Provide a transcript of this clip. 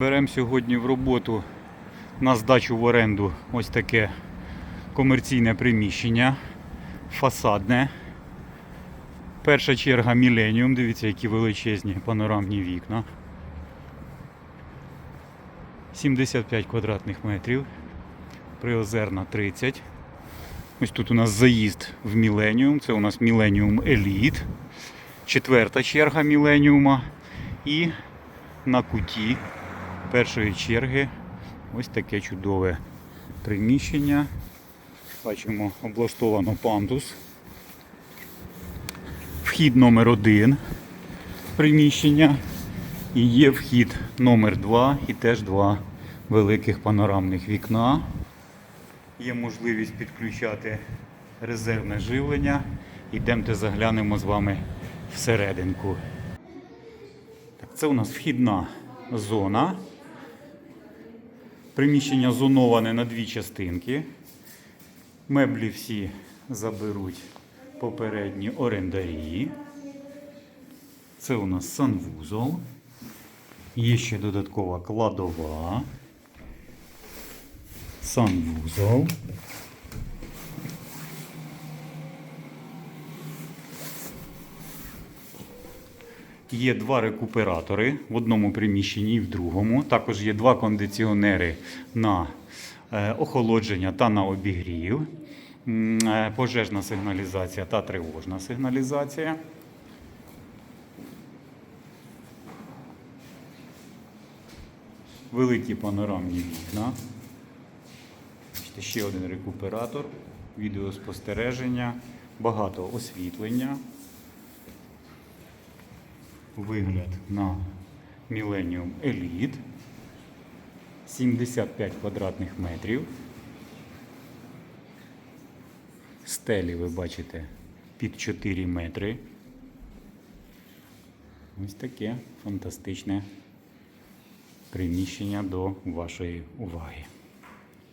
Беремо сьогодні в роботу на здачу в оренду ось таке комерційне приміщення, фасадне. Перша черга Міленіум, дивіться, які величезні панорамні вікна. 75 квадратних метрів, приозерна 30. Ось тут у нас заїзд в Міленіум, це у нас Міленіум Еліт. Четверта черга Міленіума. І на куті першої черги ось таке чудове приміщення. Бачимо, облаштовано пандус. Вхід номер один приміщення. І є вхід номер два і теж два великих панорамних вікна. Є можливість підключати резервне живлення. Ідемте заглянемо з вами всерединку. Так, це у нас вхідна зона. Приміщення зоноване на дві частинки. Меблі всі заберуть попередні орендарі. Це у нас санвузол. Є ще додаткова кладова. Санвузол. Є два рекуператори в одному приміщенні і в другому. Також є два кондиціонери на е, охолодження та на обігрів. Е, Пожежна сигналізація та тривожна сигналізація. Великі панорамні вікна. Ще один рекуператор, відеоспостереження, багато освітлення вигляд на Millennium Elite. 75 квадратних метрів. Стелі ви бачите під 4 метри. Ось таке фантастичне приміщення до вашої уваги.